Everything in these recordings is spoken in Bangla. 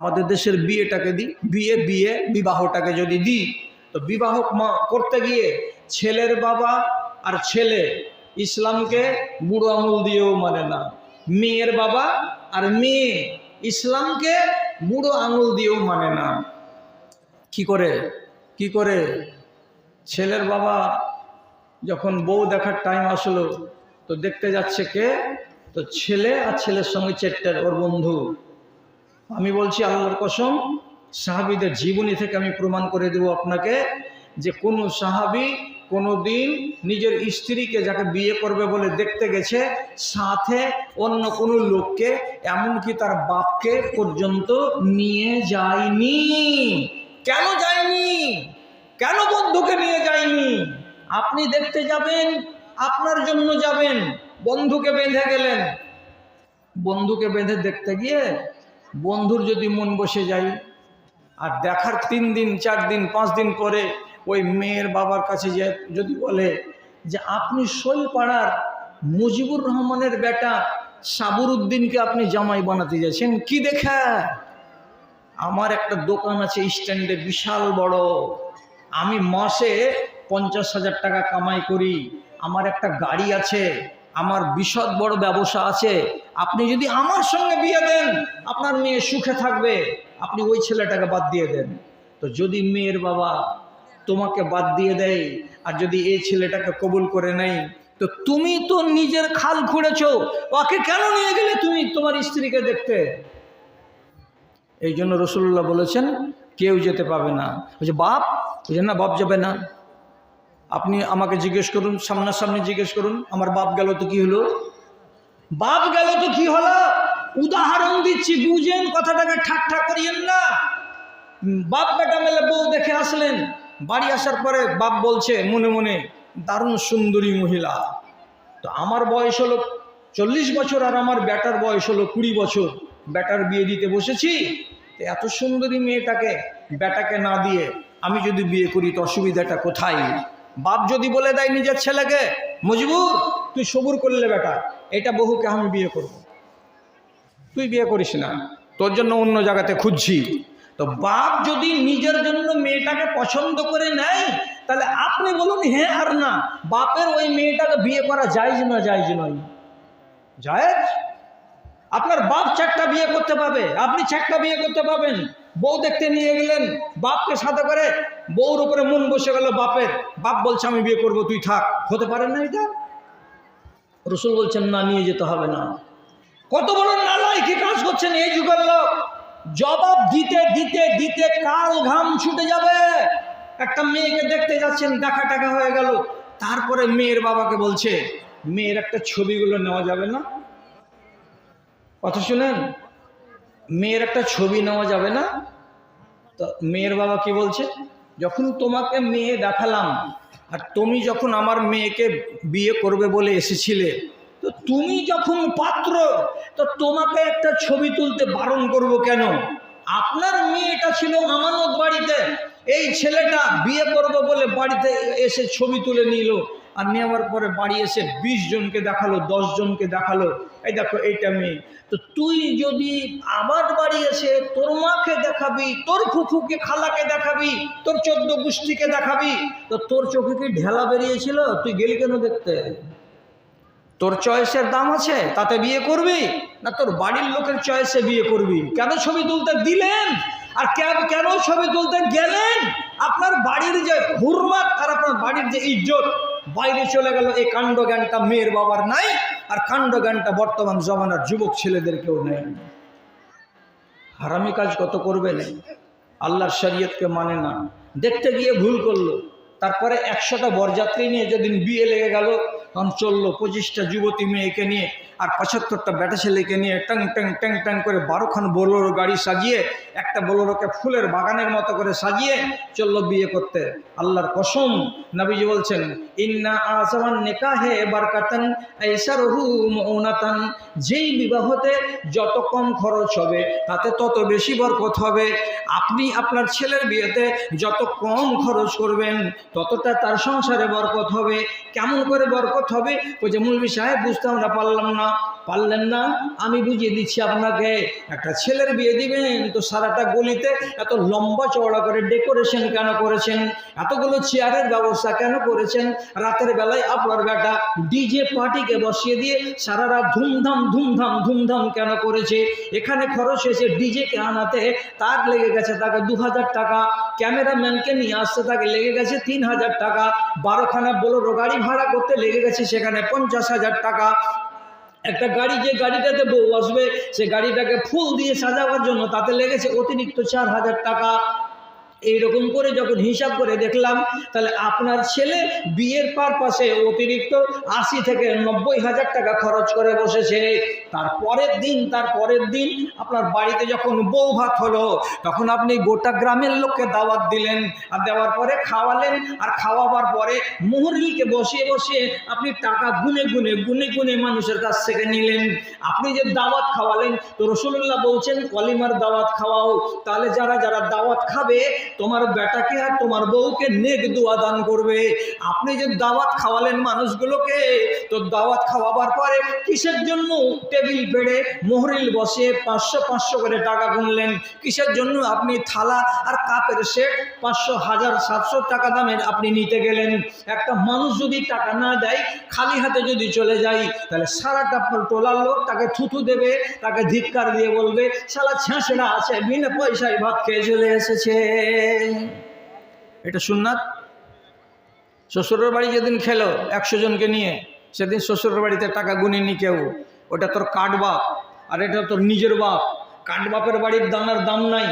আমাদের দেশের বিয়েটাকে দিই, বিয়ে বিয়ে, বিবাহটাকে যদি দিই, তো বিবাহ করতে গিয়ে ছেলের বাবা আর ছেলে ইসলামকে বুড়ো আঙুল দিয়েও মানে না। মেয়ের বাবা আর মেয়ে ইসলামকে বুড়ো আঙুল দিয়েও মানে না। কি করে? কি করে? ছেলের বাবা যখন বউ দেখার টাইম আসলো, তো দেখতে যাচ্ছে কে? তো ছেলে আর ছেলের সঙ্গে চেট্টার ওর বন্ধু। আমি বলছি আল্লাহর কসম, সাহাবিদের জীবনী থেকে আমি প্রমাণ করে দেব আপনাকে যে কোনো সাহাবি কোনো দিন নিজের স্ত্রীকে যাকে বিয়ে করবে বলে দেখতে গেছে, সাথে অন্য কোনো লোককে, এমনকি তার বাপকে পর্যন্ত নিয়ে যায়নি। কেন যায়নি? কেন বন্ধুকে নিয়ে যায়নি? আপনি দেখতে যাবেন, আপনার জন্য যাবেন, বন্ধুকে বেঁধে গেলেন। বন্ধুকে বেঁধে দেখতে গিয়ে বন্ধুর যদি মন বসে যায়, আর দেখার তিন দিন, চার দিন, পাঁচ দিন পরে ওই মেয়ের বাবার কাছে যে যদি বলে যে, আপনি শৈলপাড়ার মুজিবুর রহমানের বেটা সাবুর উদ্দিনকে আপনি জামাই বানাতে যাচ্ছেন, কি দেখা? আমার একটা দোকান আছে স্ট্যান্ডে বিশাল বড়। আমি মাসে পঞ্চাশ হাজার টাকা কামাই করি। আমার একটা গাড়ি আছে, আমার বিশদ বড় ব্যবসা আছে। আপনি যদি আমার সঙ্গে বিয়ে দেন, আপনার মেয়ে সুখে থাকবে, আপনি ওই ছেলেটাকে বাদ দিয়ে দেন। তো যদি মেয়ের বাবা তোমাকে বাদ দিয়ে দেয়, আর যদি এই ছেলেটাকে কবুল করে নেয়, তো তুমি তো নিজের খাল খুঁড়েছ, ওকে কেন নিয়ে গেলে তুমি তোমার স্ত্রীকে দেখতে? এই জন্য রসুল্লাহ বলেছেন, কেউ যেতে পাবে না। বলছে বাপ বলছে না, বাপ যাবে না। আপনি আমাকে জিজ্ঞেস করুন, সামনাসামনি জিজ্ঞেস করুন, আমার বাপ গেল তো কি হলো? বাপ গেল তো কি হলো? উদাহরণ দিচ্ছি, বুঝেন কথাটাকে ঠাট্টা করিয়েন না। বাপ বেটা মেলে বউ দেখে আসলেন। বাড়ি আসার পরে বাপ বলছে, মনে মনে, দারুণ সুন্দরী মহিলা। তো আমার বয়স হলো চল্লিশ বছর আর আমার বেটার বয়স হলো কুড়ি বছর। বেটার বিয়ে দিতে বসেছি। তো এত সুন্দরী মেয়েটাকে, বেটাকে না দিয়ে আমি যদি বিয়ে করি, তো অসুবিধাটা কোথায়? বাপ যদি বলে দেয় নিজের ছেলেকে, মজবুর তুই সবুর করলে বেটা, এটা বহুকে আমি বিয়ে করব। তুই বিয়ে করিস না, তোর জন্য অন্য জায়গাতে খুঁজছি। তো বাপ যদি নিজের জন্য মেয়েটাকে পছন্দ করে নেয়, তাহলে আপনি বলুন হ্যাঁ আর না, বাপের ওই মেয়েটাকে বিয়ে করা যায় না যায় নয়? জায়েজ? আপনার বাপ চারটা বিয়ে করতে পাবে আপনি চারটা বিয়ে করতে পাবেন বউ দেখতে নিয়ে গেলেন, বাপকে সাথে করে বউর উপরে মন বসে গেল বাপের। বাপ বলছে, আমি বিয়ে করব, তুই থাক। হতে পারেন না এটা? রসুল বলছেন, না, নিয়ে যেতে হবে না। কত বড় নালাই কি কাজ করছেন এই যুগের লোক? জবাব দিতে দিতে দিতে কাল ঘাম ছুটে যাবে। একটা মেয়েকে দেখতে যাচ্ছেন, দেখা টাকা হয়ে গেল। তারপরে মেয়ের বাবাকে বলছে, মেয়ের একটা ছবিগুলো নেওয়া যাবে না? কথা শুনেন? মেয়ের একটা ছবি নেওয়া যাবে না? তো মেয়ের বাবা কি বলছে? যখন তোমাকে মেয়ে দেখালাম আর তুমি যখন আমার মেয়েকে বিয়ে করবে বলে এসেছিলে, তো তুমি যখন পাত্র, তো তোমাকে একটা ছবি তুলতে বারণ করব কেন? আপনার মেয়েটা ছিল আমানত বাড়িতে, এই ছেলেটা বিয়ে করব বলে বাড়িতে এসে ছবি তুলে নিল। আর নেওয়ার পরে বাড়ি এসে বিশ জনকে দেখাল, দশ জনকে দেখাল। এই দেখো, এইটা মেয়ে। তো তুই যদি আমার বাড়ি এসে তোর মাকে দেখাবি, তোর ফুফুকে, খালাকে দেখাবি, তোর চোদ্দ গোষ্ঠীকে দেখাবি, তো তোর চোখে কি ঢেলা বেরিয়েছিল? তুই গেলি কেন দেখতে? তোর চয়েসের দাম আছে, তাতে বিয়ে করবি? না তোর বাড়ির লোকের চয়েসে বিয়ে করবি? কেন ছবি তুলতে দিলেন? আর কেন কেন ছবি তুলতে গেলেন? আপনার বাড়ির যে হুরমাত আর আপনার বাড়ির যে ইজ্জত বাইরে চলে গেল, এই কাণ্ড জ্ঞানটা মেয়ের বাবার নাই, আর কাণ্ড জ্ঞানটা বর্তমান জমানার যুবক ছেলেদেরকেও নেই হারামি কাজ কত করবে না? আল্লাহর শরীয়তকে মানে না। দেখতে গিয়ে ভুল করল। তারপরে একশোটা বরযাত্রী নিয়ে যেদিন বিয়ে লেগে গেল, তখন চলল পঁচিশটা যুবতী মেয়েকে নিয়ে আর পঁচাত্তরটা বেটা ছেলেকে নিয়ে ট্যাং ট্যাং ট্যাং ট্যাং করে বারোখান বোলোরো গাড়ি সাজিয়ে একটা বোলোরোকে ফুলের বাগানের মতো করে সাজিয়ে চলল বিয়ে করতে। আল্লাহর কসম নবীজি বলছেন, ইন্না আজমান নেকাহে বারকাতান এইসারহু মৌনাতান যেই বিবাহতে যত কম খরচ হবে, তাতে তত বেশি বরকত হবে। আপনি আপনার ছেলের বিয়েতে যত কম খরচ করবেন, ততটা তার সংসারে বরকত হবে। কেমন করে বরকত হবে? ওই যে মুলবি সাহেব বুঝতে আমরা পারলাম না। পারলেন না? আমি বুঝিয়ে দিচ্ছি আপনাকে, একটা ছেলের বিয়ে দিবেন, তো সারাটা গলিতে এত লম্বা চওড়া করে ডেকোরেশন কেন করেছেন? এতগুলো চেয়ারের ব্যবস্থা কেন করেছেন? রাতের বেলায় আপনার বেটা ডিজে পার্টিকে বসিয়ে দিয়ে সারা রাত ধুমধাম ধুমধাম ধুমধাম কেন করেছে? এখানে খরচ হয়েছে ডিজেকে আনাতে, তার লেগে গেছে তাকে দু হাজার টাকা। ক্যামেরাম্যানকে নিয়ে আসতে তাকে লেগে গেছে তিন হাজার টাকা। বারোখানা বোলোরো গাড়ি ভাড়া করতে লেগে গেছে সেখানে পঞ্চাশ হাজার টাকা। একটা গাড়ি, যে গাড়িটাতে বউ আসবে, সে গাড়িটাকে ফুল দিয়ে সাজাবার জন্য তাতে লেগেছে অতিরিক্ত চার হাজার টাকা। এইরকম করে যখন হিসাব করে দেখলাম, তাহলে আপনার ছেলে বিয়ের পারপাসে অতিরিক্ত আশি থেকে নব্বই হাজার টাকা খরচ করে বসেছে। তার পরের দিন তার পরের দিন আপনার বাড়িতে যখন বউ ভাত হলো, তখন আপনি গোটা গ্রামের লোককে দাওয়াত দিলেন। আর দেওয়ার পরে খাওয়ালেন, আর খাওয়াবার পরে মুহুরিকে বসিয়ে বসিয়ে আপনি টাকা গুনে গুনে গুনে গুনে মানুষের কাছ থেকে নিলেন। আপনি যে দাওয়াত খাওয়ালেন, তো রসুল্লাহ বলছেন অলিমার দাওয়াত খাওয়াও। তাহলে যারা যারা দাওয়াত খাবে তোমার বেটাকে আর তোমার বউকে নেক দোয়া দান করবে। আপনি যে দাওয়াত খাওয়ালেন মানুষগুলোকে, তো দাওয়াত খাওয়াবার পরে কিসের জন্য টেবিল বেড়ে মোহরিল বসে পাঁচশো পাঁচশো করে টাকা গুনলেন? কিসের জন্য আপনি থালা আর কাপের সেট পাঁচশো, হাজার, সাতশো টাকা দামের আপনি নিতে গেলেন? একটা মানুষ যদি টাকা না দেয়, খালি হাতে যদি চলে যায়, তাহলে সারাটা টোলার লোক তাকে থুথু দেবে, তাকে ধিক্কার দিয়ে বলবে সালা ছেঁচড়া আছে, বিনা পয়সায় ভাত খেয়ে চলে এসেছে। এটা শুননাথ শ্বশুরের বাড়ি যেদিন খেলো একশো জনকে নিয়ে, সেদিন শ্বশুরের বাড়িতে টাকা গুনিনি কেউ। ওটা তোর কাঠ বাপ, আর এটা তোর নিজের বাপ। কাঠ বাপের বাড়ির দানার দাম নাই,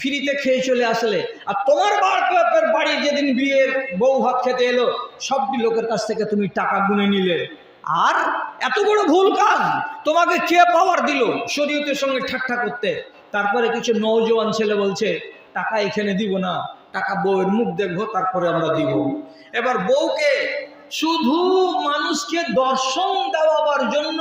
ফ্রিতে খেয়ে চলে আসলে। আর তোমার বাপের বাড়ি যেদিন বিয়ের বউ ভাত খেতে এলো, সবটি লোকের কাছ থেকে তুমি টাকা গুনে নিলে। আর এত বড় ভুল কাজ, তোমাকে কে পাওয়ার দিল শরীয়তের সঙ্গে ঠাট্টা করতে? তারপরে কিছু নৌজওয়ান ছেলে বলছে টাকা এখানে দিব না, টাকা বউয়ের মুখ দেখব, তারপরে আমরা দিব। এবার বউকে শুধু মানুষকে দর্শন দেওয়াবার জন্য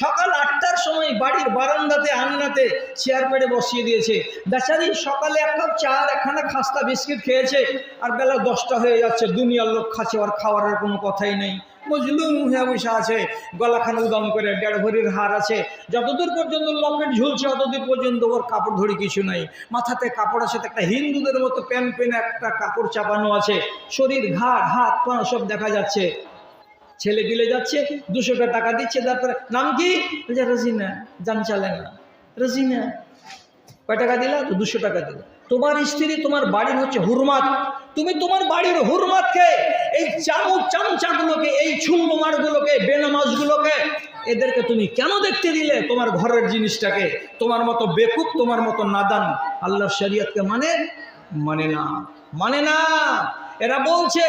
সকাল আটটার সময় বাড়ির বারান্দাতে আন্নাতে চেয়ার পেড়ে বসিয়ে দিয়েছে। বেচারি সকালে এক কাপ চা আর একখানা খাস্তা বিস্কিট খেয়েছে, আর বেলা দশটা হয়ে যাচ্ছে, দুনিয়ার লোক খাচ্ছে, আর খাওয়ার কোনো কথাই নেই। মজলুম হয়ে বসে আছে, গলাখানা উদম করে দেড় ভরির হার আছে। যতদূর পর্যন্ত লকেট ঝুলছে অতদূর পর্যন্ত ওর কাপড় ধরি কিছু নাই। মাথাতে কাপড় আছে একটা হিন্দুদের মতো প্যান পেন একটা কাপড় চাপানো আছে। শরীর ঘাট হাত, পা সব দেখা যাচ্ছে। ছেলে গিলে যাচ্ছে দুশোটা টাকা দিচ্ছে, তারপরে, নাম কি? রজিনা জান চালে না রজিনা, কয় টাকা দিলা? তো দুশো টাকা দিলা। তোমার স্ত্রী তোমার বাড়ির হচ্ছে হুরমাত। তুমি তোমার বাড়ির হুরমাতকে, এই চামচ, চামচাগুলোকে, এই ছুলমারগুলোকে বেনামাজগুলোকে, এদেরকে তুমি কেন দেখতে দিলে তোমার ঘরের জিনিসটাকে? তোমার মতো বেকুব, তোমার মতো নাদান। আল্লাহ শরিয়তকে মানে মানে না মানে না। এরা বলছে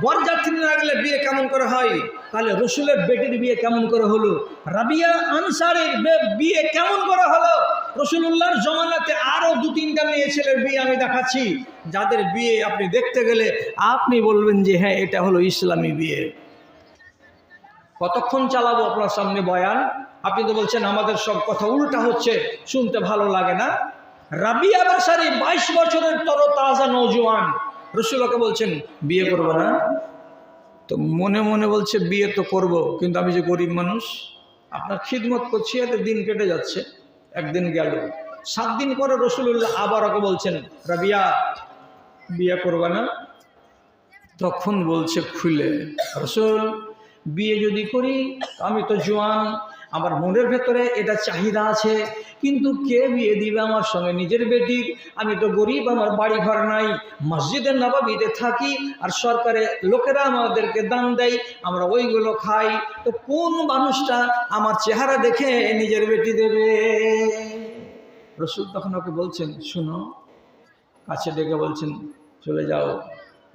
বরযাত্রী না গেলে বিয়ে কেমন করে হয়? তাহলে রসুলের বেটির বিয়ে কেমন করে হলো? রাবিয়া আনসারের বিয়ে কেমন করে হলো? রসুল্লাহর জমানাতে আরও দু তিনটা মেয়ে ছেলের বিয়ে আমি দেখাচ্ছি। যাদের বিয়ে আপনি দেখতে গেলে আপনি বলবেন যে হ্যাঁ এটা হলো ইসলামী বিয়ে। কতক্ষণ চালাবো আপনার সামনে বয়ান? আপনি তো বলছেন আমাদের সব কথা উল্টা হচ্ছে, শুনতে ভালো লাগে না। রাবিয়া বাসারি বাইশ বছরের তর তাজা নৌজওয়ান রসুলকে বলছেন, বিয়ে করব না? তো মনে মনে বলছে, বিয়ে তো করব, কিন্তু আমি যে গরিব মানুষ, আপনার খিদমত করছি, এতে দিন কেটে যাচ্ছে। একদিন গেল। সাত দিন পরে রসুল্লাহ আবার ওকে বলছেন, রাবিয়া, বিয়ে করবে না? তখন বলছে, খুলে। রসুল, বিয়ে যদি করি, আমি তো জোয়ান আমার মনের ভেতরে এটা চাহিদা আছে, কিন্তু কে বিয়ে দিবে আমার সঙ্গে? নিজের বেটির আমি তো গরিব, আমার বাড়ি ঘর নাই। মসজিদের নবাবিতে থাকি আর সরকারে লোকেরা আমাদেরকে দান দেয়, আমরা ওইগুলো খাই। তো কোন মানুষটা আমার চেহারা দেখে নিজের বেটি দেবে? রসুল তখন ওকে বলছেন, শুনো। কাছে ডেকে বলছেন, চলে যাও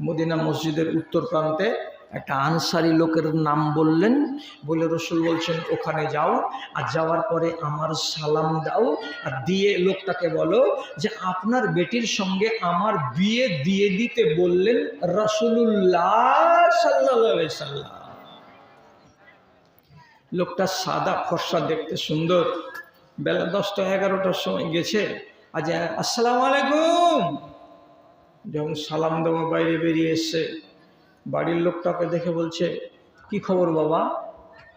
মদিনা মসজিদের উত্তর প্রান্তে একটা আনসারি লোকের নাম বললেন, বলে রসুল বলছেন, ওখানে যাও। আর যাওয়ার পরে আমার সালাম দাও। আর দিয়ে লোকটাকে বলো যে, আপনার বেটির সঙ্গে আমার বিয়ে দিয়ে দিতে বললেন রসুল্লাহ সাল্লা লোকটা সাদা ফর্সা দেখতে সুন্দর। বেলা দশটা এগারোটার সময় গেছে। আজ, আসসালামু আলাইকুম। যখন সালাম দেওয়া বাইরে বেরিয়ে এসছে বাড়ির লোকটাকে দেখে বলছে, কি খবর বাবা?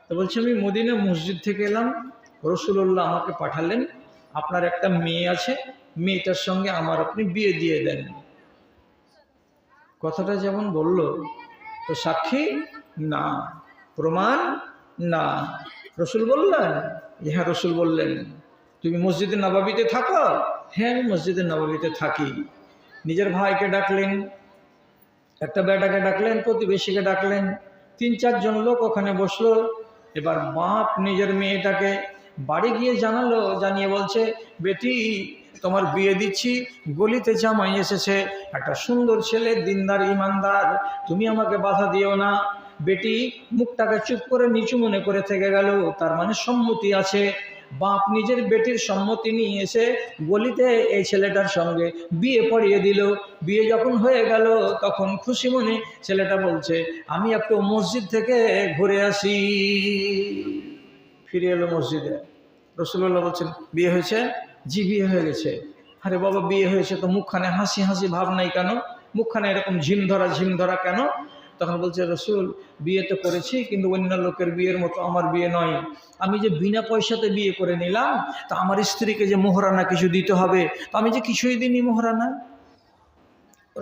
তো বলছে, আমি মদিনা মসজিদ থেকে এলাম রসুল্লাহ আমাকে পাঠালেন, আপনার একটা মেয়ে আছে, মেয়েটার সঙ্গে আমার আপনি বিয়ে দিয়ে দেন। কথাটা যেমন বলল, তো সাক্ষী, না। প্রমাণ? না। রসুল বললেন? হ্যাঁ রসুল বললেন। তুমি মসজিদে নবাবিতে থাকো? হ্যাঁ আমি মসজিদে নবাবিতে থাকি। নিজের ভাইকে ডাকলেন? একটা বেটাকে ডাকলেন, প্রতিবেশীকে ডাকলেন। তিন, চারজন লোক ওখানে বসল। এবার বাপ নিজের মেয়েটাকে বাড়ি গিয়ে জানালো, জানিয়ে বলছে, বেটি, তোমার বিয়ে দিচ্ছি, গলিতে জামাই এসেছে। একটা সুন্দর ছেলে, দিনদার, ইমানদার, তুমি আমাকে বাধা দিও না। বেটি, মুখটাকে চুপ করে নিচু মনে করে থেকে গেল, তার মানে সম্মতি আছে। বাপ নিজের বেটির সম্মতি নিয়ে এসে গলিতে এই ছেলেটার সঙ্গে বিয়ে পড়িয়ে দিল। বিয়ে যখন হয়ে গেল, তখন খুশি মনে ছেলেটা বলছে, আমি একটু মসজিদ থেকে ঘুরে আসি। ফিরে এলো মসজিদে। রসুল্লাহ বলছেন, বিয়ে হয়েছে? জি, বিয়ে হয়ে গেছে। আরে বাবা, বিয়ে হয়েছে তো মুখখানে হাসি হাসি ভাব নাই কেন? মুখখানে এরকম ঝিম ধরা ঝিম ধরা কেন? তখন বলছে, রসুল, বিয়ে তো করেছি, কিন্তু অন্য লোকের বিয়ের মতো আমার বিয়ে নয়। আমি যে বিনা পয়সাতে বিয়ে করে নিলাম, তা আমার স্ত্রীকে যে মোহরানা কিছু দিতে হবে, তো আমি যে কিছুই দিনই মোহরানা?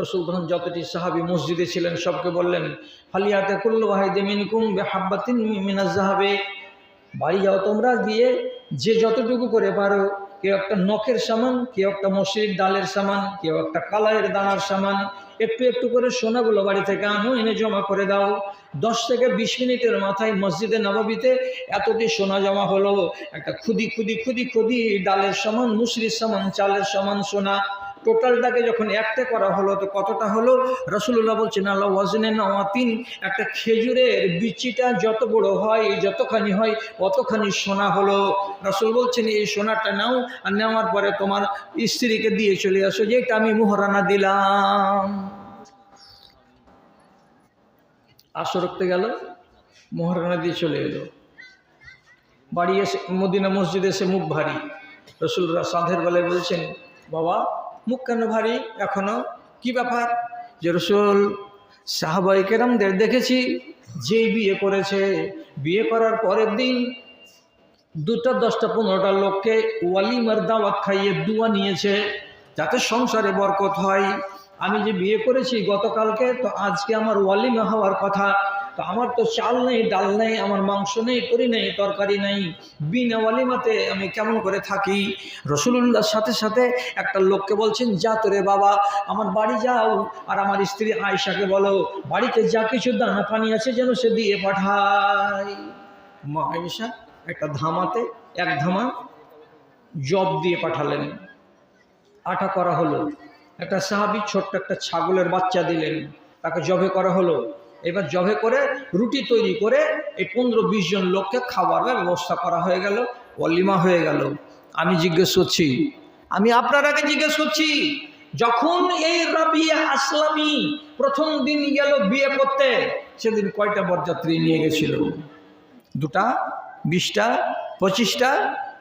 রসুল তখন যতটি সাহাবি মসজিদে ছিলেন, সবকে বললেন ফালিয়াতে কুল্লু ওয়াহিদে মিনকুম বেহাব্বাতিন মিনাজ জাহাবে বাড়ি যাও তোমরা, গিয়ে যে যতটুকু করে পারো, কেউ একটা নখের সামান, কেউ একটা মসজিদ ডালের সামান, কেউ একটা কালাইয়ের দানার সামান একটু একটু করে সোনাগুলো বাড়ি থেকে আনো, এনে জমা করে দাও। দশ থেকে বিশ মিনিটের মাথায় মসজিদে নবাবিতে এতটি সোনা জমা হলো। একটা খুদি খুদি খুদি খুদি, ডালের সমান মুসরির সমান, চালের সমান সোনা। টোটালটাকে যখন একটা করা হলো, তো কতটা হলো? রসুল্লাহ বলছেন, আল্লাহ ওয়াজনে নওয়াতিন একটা খেজুরের বিচিটা যত বড় হয় যতখানি হয়, অতখানি সোনা হলো। রসুল বলছেন, এই সোনাটা নাও আর নেওয়ার পরে তোমার স্ত্রীকে দিয়ে চলে আসো যে এটা আমি মোহরানা দিলাম। আসর রাখতে গেল, মোহরানা দিয়ে চলে এলো। বাড়ি এসে, মদিনা মসজিদে এসে মুখ ভারী। রসুলরা সাঁধের বেলায় বলছেন, বাবা মুখ কেন ভারী, এখনও কি ব্যাপার? যে রসুল সাহাবাই কেরামদের দেখেছি, যেই বিয়ে করেছে। বিয়ে করার পরের দিন দুটা, দশটা, পনেরোটা লোককে ওয়ালিমার দাওয়াত খাইয়ে দুয়া নিয়েছে, যাতে সংসারে বরকত হয়। আমি যে বিয়ে করেছি গতকালকে, তো আজকে আমার ওয়ালিমা হওয়ার কথা। তো আমার তো চাল নেই, ডাল নেই, আমার মাংস নেই তরি নেই, তরকারি নেই। বিনা ওয়ালিমাতে আমি কেমন করে থাকি? রসুলুল্লাহর সাথে সাথে একটা লোককে বলছেন, যা তোরে বাবা, আমার বাড়ি যাও। আর আমার স্ত্রী আয়সাকে বলো, বাড়িতে যা কিছু দানা পানি আছে যেন সে দিয়ে পাঠায়। মা আয়সা একটা ধামাতে, এক ধামা জব দিয়ে পাঠালেন। আটা করা হলো। একটা সাহাবি ছোট্ট একটা ছাগলের বাচ্চা দিলেন। তাকে জবে করা হলো। এবার জবে করে রুটি তৈরি করে এই পনেরো বিশ জন লোককে খাবারের ব্যবস্থা করা হয়ে গেল অলিমা হয়ে গেল। আমি জিজ্ঞেস করছি, আমি আপনার আগে জিজ্ঞেস করছি, যখন এই রাবিয়া আসলামী প্রথম দিন গেল বিয়ে করতে, সেদিন কয়টা বরযাত্রী নিয়ে গেছিল? দুটা, বিশটা, পঁচিশটা,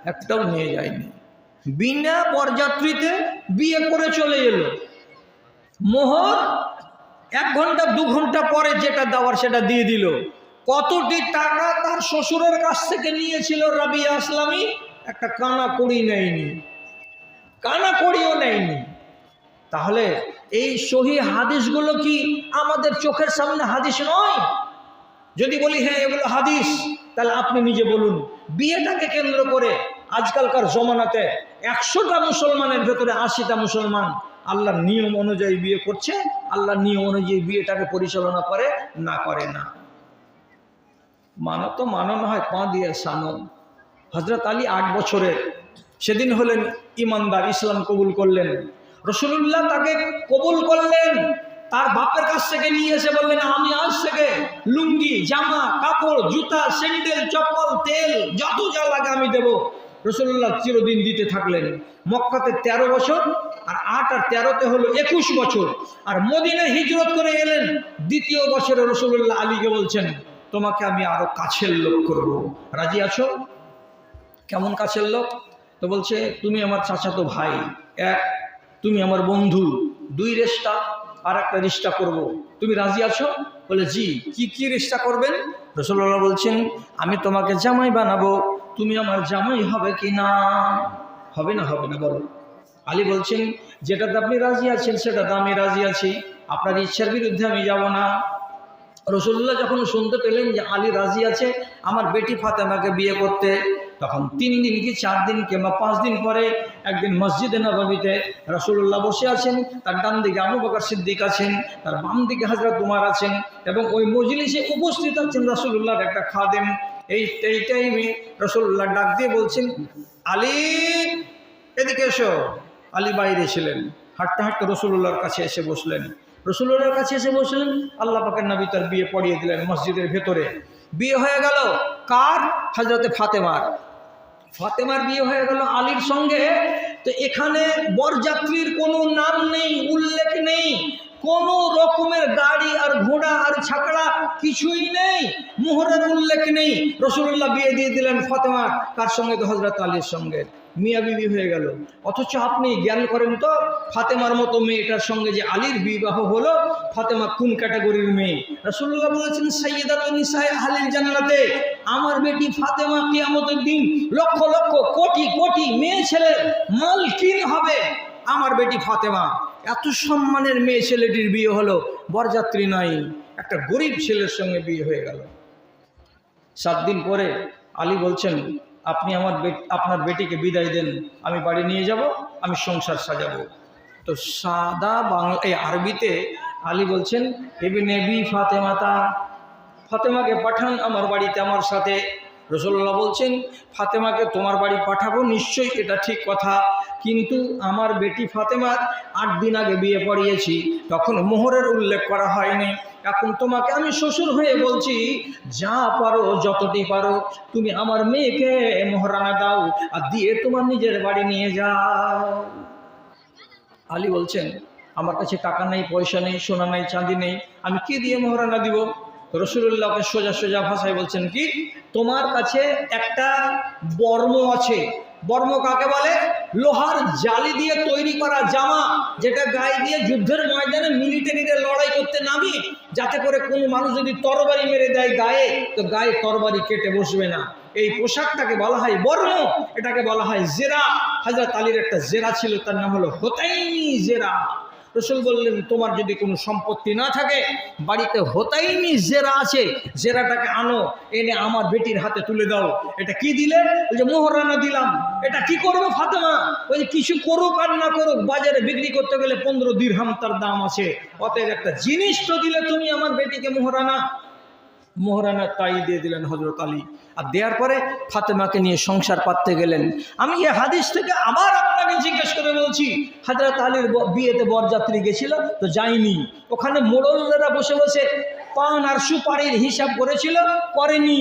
একটাও নিয়ে যায়নি। বিনা বরযাত্রীতে বিয়ে করে চলে এলো। মোহর এক ঘণ্টা, দু ঘণ্টা পরে যেটা দেওয়ার সেটা দিয়ে দিল। কতটি টাকা তার শ্বশুরের কাছ থেকে নিয়েছিল রাবিয়া আসলামী? একটা কানা কড়ি নেয়নি। কানা কড়িও নেয়নি। তাহলে এই সহি হাদিসগুলো কি আমাদের চোখের সামনে হাদিস নয়? যদি বলি হ্যাঁ এগুলো হাদিস, তাহলে আপনি নিজে বলুন। বিয়েটাকে কেন্দ্র করে আজকালকার জমানাতে একশোটা মুসলমানের ভেতরে আশিটা মুসলমান আল্লাহর নিয়ম অনুযায়ী বিয়ে করছে আল্লাহর নিয়ম অনুযায়ী বিয়েটাকে পরিচালনা করে, না করে না। মানো তো মানো না হয় পা দিয়ে সানো। হজরত আলী আট বছরের। সেদিন হলেন ইমানদার, ইসলাম কবুল করলেন। রসুল্লাহ তাকে কবুল করলেন। তার বাপের কাছ থেকে নিয়ে এসে বললেন, আমি আজ থেকে লুঙ্গি, জামা, কাপড়, জুতা, স্যান্ডেল, চপ্পল, তেল, যত যা লাগে আমি দেব। রসুল্লাহ চিরদিন দিতে থাকলেন। মক্কাতে ১৩ বছর আর আট আর তেরোতে হলো একুশ বছর। আর মদিনা হিজরত করে এলেন, দ্বিতীয় বছরে রসুল্লাহ আলীকে বলছেন, তোমাকে আমি আরও কাছের লোক করব। রাজি আছো? কেমন কাছের লোক? তো বলছে, তুমি আমার চাচাতো ভাই, এক, তুমি আমার বন্ধু, দুই রেস্তা আর একটা রিস্তা করব। তুমি রাজি আছো? বলে, জি, কি কি রিস্তা করবেন? রসুল্লাহ বলছেন, আমি তোমাকে জামাই বানাবো, তুমি আমার জামাই হবে কি না হবে না হবে না, বলো। আলী বলছেন, যেটাতে আপনি রাজি আছেন, সেটাতে আমি রাজি আছি। আপনার ইচ্ছার বিরুদ্ধে আমি যাব না। রসুল্লাহ যখন শুনতে পেলেন যে আলী রাজি আছে, আমার বেটি ফাতেমাকে বিয়ে করতে। তখন তিন দিন কি চার দিন কিংবা পাঁচ দিন পরে একদিন মসজিদে নবাবিতে রসুল্লাহ বসে আছেন, তার ডান দিকে আবু বকর সিদ্দিক আছেন, তার বাম দিকে হাজরত কুমার আছেন এবং ওই মজলিসে উপস্থিত আছেন রসুল্লাহর একটা খাদেম। এই এই টাইমে রসুল্লাহ ডাক দিয়ে বলছেন, আলী, এদিকে এসো। আলী বাইরে ছিলেন হাঁটতে হাঁটতে রসুল্লাহর কাছে এসে বসলেন। রসুল্লাহর কাছে এসে বসলেন, আল্লাহ পাকের নবী তার বিয়ে পড়িয়ে দিলেন মসজিদের ভেতরে। বিয়ে হয়ে গেল কার? হজরতে ফাতেমার। ফাতেমার বিয়ে হয়ে গেল আলীর সঙ্গে। তো এখানে বরযাত্রীর কোনো নাম নেই, উল্লেখ নেই। কোনো রকমের গাড়ি আর ঘোড়া আর ছাকড়া কিছুই নেই। মোহরের রসুল্লাহ বিয়ে দিয়ে দিলেন ফাতেমা কার সঙ্গে তো হজরত আলীর সঙ্গে। মিয়া বিবি হয়ে গেল। অথচ আপনি জ্ঞান করেন তো, ফাতেমার মতো মেয়েটার সঙ্গে যে আলীর বিবাহ হলো, ফাতেমা কোন ক্যাটাগরির মেয়ে? রসুল্লাহ বলেছেন সৈয়দালিসাই আহলিল জান্নাতে, আমার বেটি ফাতেমা কিয়ামতের দিন লক্ষ লক্ষ কোটি কোটি মেয়ে ছেলে মালকিন হবে। আমার বেটি ফাতেমা, এত সম্মানের মেয়ে ছেলেটির বিয়ে হলো, বরযাত্রী নয়, একটা গরিব ছেলের সঙ্গে বিয়ে হয়ে গেল। সাত দিন পরে আলী বলছেন, আপনি আমার আপনার বেটিকে বিদায় দেন, আমি বাড়ি নিয়ে যাব, আমি সংসার সাজাবো। তো সাদা বাংলা, এই আরবিতে আলী বলছেন এবি নেবি ফাতেমাতা, ফাতেমাকে পাঠান আমার বাড়িতে, আমার সাথে। রসল্লাহ বলছেন, ফাতেমাকে তোমার বাড়ি পাঠাবো, নিশ্চয়ই এটা ঠিক কথা। কিন্তু আমার বেটি ফাতেমার আট দিন আগে বিয়ে পড়িয়েছি। তখন মোহরের উল্লেখ করা হয়নি। এখন তোমাকে আমি শ্বশুর হয়ে বলছি, যা পারো, যতটি পারো, তুমি আমার মেয়েকে মোহরানা দাও আর দিয়ে তোমার নিজের বাড়ি নিয়ে যাও। আলী বলছেন, আমার কাছে টাকা নেই, পয়সা নেই, সোনা নেই, চাঁদি নেই, আমি কি দিয়ে মোহরানা দিব? রসুল্লাহকে সোজা সোজা ভাষায় বলছেন কি, তোমার কাছে একটা বর্ম আছে। বর্ম কাকে বলে? লোহার জালি দিয়ে তৈরি করা জামা, যেটা গায়ে দিয়ে যুদ্ধের ময়দানে মিলিটারিদের লড়াই করতে নামি যাতে করে কোনো মানুষ যদি তরবারি মেরে দেয় গায়ে, তো গায়ে তরবারি কেটে বসবে না। এই পোশাকটাকে বলা হয় বর্ম, এটাকে বলা হয় জেরা। হাজরত আলীর একটা জেরা ছিল, তার নাম হলো হোতাইনি জেরা। রসুল বললেন, তোমার যদি কোনো সম্পত্তি না থাকে, বাড়িতে হতাইনি জেরা আছে, জেরাটাকে আনো, এনে আমার বেটির হাতে তুলে দাও। এটা কি দিলে? ওই যে মোহরানা দিলাম। এটা কি করব ফাতেমা? ওই যে কিছু করুক আর না করুক, বাজারে বিক্রি করতে গেলে পনেরো দিরহাম তার দাম আছে। অতএব একটা জিনিস তো দিলে তুমি আমার বেটিকে মোহরানা। মোহরানা তাই দিয়ে দিলেন হজরত আলী। আর দেওয়ার পরে ফাতেমাকে নিয়ে সংসার পাততে গেলেন। আমি এ হাদিস থেকে আবার আপনাকে জিজ্ঞেস করে বলছি হাজরত আলীর বিয়েতে বরযাত্রী গেছিল? তো যাইনি ওখানে মোড়লরা বসে বসে পান আর সুপারির হিসাব করেছিল, করেনি।